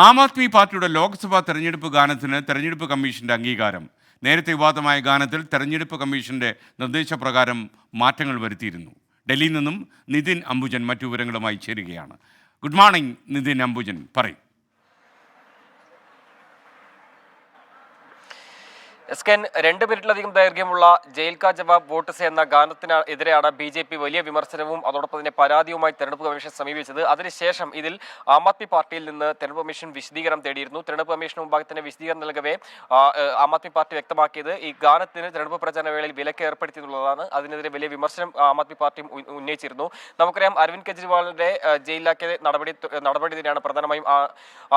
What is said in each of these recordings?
ആം ആദ്മി പാർട്ടിയുടെ ലോക്സഭാ തെരഞ്ഞെടുപ്പ് ഗാനത്തിന് തെരഞ്ഞെടുപ്പ് കമ്മീഷന്റെ അംഗീകാരം. നേരത്തെ വിവാദമായ ഗാനത്തിൽ തെരഞ്ഞെടുപ്പ് കമ്മീഷന്റെ നിർദ്ദേശപ്രകാരം മാറ്റങ്ങൾ വരുത്തിയിരുന്നു. ഡൽഹിയിൽ നിന്നും നിതിൻ അംബുജൻ മറ്റു വിവരങ്ങളുമായി ചേരുകയാണ്. Good morning Nithin Ambujan. പറയും. എസ് കെൻ രണ്ട് മിനിറ്റിലധികം ദൈർഘ്യമുള്ള ജയിൽ കാ ജവാബ് വോട്ട് സെ എന്ന ഗാനത്തിന് എതിരെയാണ് ബി ജെ പി വലിയ വിമർശനവും അതോടൊപ്പം തന്നെ പരാതിയുമായി തെരഞ്ഞെടുപ്പ് കമ്മീഷനെ സമീപിച്ചത്. അതിനുശേഷം ഇതിൽ ആം ആദ്മി പാർട്ടിയിൽ നിന്ന് തെരഞ്ഞെടുപ്പ് കമ്മീഷൻ വിശദീകരണം തേടിയിരുന്നു. തെരഞ്ഞെടുപ്പ് കമ്മീഷന് മുമ്പാകെ തന്നെ വിശദീകരണം നൽകവേ ആ, ആദ്മി പാർട്ടി വ്യക്തമാക്കിയത് ഈ ഗാനത്തിന് തെരഞ്ഞെടുപ്പ് പ്രചാരണ വേളയിൽ വിലക്ക് ഏർപ്പെടുത്തി എന്നുള്ളതാണ്. അതിനെതിരെ വലിയ വിമർശനം ആം ആദ്മി പാർട്ടിയും ഉന്നയിച്ചിരുന്നു. നമുക്കറിയാം അരവിന്ദ് കെജ്രിവാളിന്റെ ജയിലിലാക്കിയ നടപടി നടപടി തന്നെയാണ് പ്രധാനമായും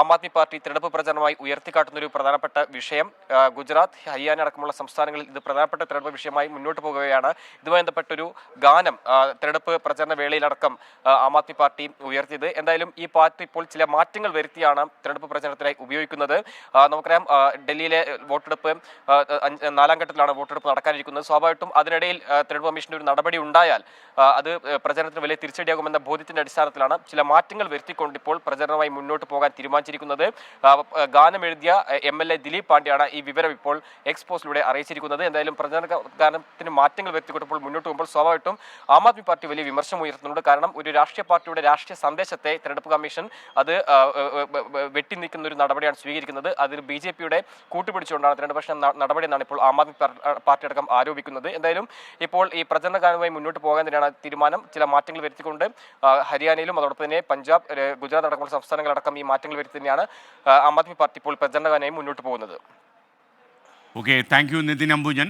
ആം ആദ്മി പാർട്ടി തെരഞ്ഞെടുപ്പ് പ്രചാരണമായി ഉയർത്തിക്കാട്ടുന്ന ഒരു പ്രധാനപ്പെട്ട വിഷയം. ഗുജറാത്ത് ഹരിയാന സംസ്ഥാനങ്ങളിൽ ഇത് പ്രധാനപ്പെട്ട തെരഞ്ഞെടുപ്പ് വിഷയമായി മുന്നോട്ട് പോകുകയാണ്. ഇതുമായി ബന്ധപ്പെട്ടൊരു ഗാനം തെരഞ്ഞെടുപ്പ് പ്രചരണ വേളയിലടക്കം ആ, ആദ്മി പാർട്ടി ഉയർത്തിയത്. എന്തായാലും ഈ പാർട്ടി ഇപ്പോൾ ചില മാറ്റങ്ങൾ വരുത്തിയാണ് തെരഞ്ഞെടുപ്പ് പ്രചരണത്തിനായി ഉപയോഗിക്കുന്നത്. നമുക്കറിയാം ഡൽഹിയിലെ വോട്ടെടുപ്പ് നാലാം ഘട്ടത്തിലാണ് വോട്ടെടുപ്പ് നടക്കാനിരിക്കുന്നത്. സ്വാഭാവികമായിട്ടും അതിനിടയിൽ തെരഞ്ഞെടുപ്പ് കമ്മീഷന്റെ ഒരു നടപടി ഉണ്ടായാൽ അത് പ്രചരണത്തിന് വലിയ തിരിച്ചടിയാകുമെന്ന ബോധ്യത്തിന്റെ അടിസ്ഥാനത്തിലാണ് ചില മാറ്റങ്ങൾ വരുത്തിക്കൊണ്ട് ഇപ്പോൾ പ്രചരണമായി മുന്നോട്ട് പോകാൻ തീരുമാനിച്ചിരിക്കുന്നത്. ഗാനം എഴുതിയ എം എൽ എ ദിലീപ് പാണ്ഡ്യയാണ് ഈ വിവരം ഇപ്പോൾ എക്സ് പോസ്റ്റിലൂടെ അറിയിച്ചിരിക്കുന്നത്. എന്തായാലും പ്രചരണ ഗ- മാറ്റങ്ങൾ വരുത്തിക്കൊടുപ്പോൾ മുന്നോട്ട് പോകുമ്പോൾ സ്വാഭാവികമായിട്ടും ആം ആദ്മി പാർട്ടി വലിയ വിമർശനം ഉയർത്തുന്നുണ്ട്. കാരണം ഒരു രാഷ്ട്രീയ പാർട്ടിയുടെ രാഷ്ട്രീയ സന്ദേശത്തെ തെരഞ്ഞെടുപ്പ് കമ്മീഷൻ അത് വെട്ടി നീക്കുന്ന ഒരു നടപടിയാണ് സ്വീകരിക്കുന്നത്. അതിൽ ബി ജെ പിയുടെ കൂട്ടുപിടിച്ചുകൊണ്ടാണ് തെരഞ്ഞെടുപ്പ് നടപടി എന്നാണ് ഇപ്പോൾ ആം ആദ്മി പാർട്ടി അടക്കം ആരോപിക്കുന്നത്. എന്തായാലും ഇപ്പോൾ ഈ പ്രചരണ ഗാനവുമായി മുന്നോട്ട് പോകാൻ തന്നെയാണ് തീരുമാനം. ചില മാറ്റങ്ങൾ വരുത്തിക്കൊണ്ട് ഹരിയാനയിലും അതോടൊപ്പം തന്നെ പഞ്ചാബ് ഗുജറാത്ത് അടക്കമുള്ള സംസ്ഥാനങ്ങളടക്കം ഈ മാറ്റങ്ങൾ വരുത്തി തന്നെയാണ് ആ, ആദ്മി പാർട്ടി ഇപ്പോൾ പ്രചരണ ഗാനമായി മുന്നോട്ട് പോകുന്നത്. Okay thank you Nithin Ambujan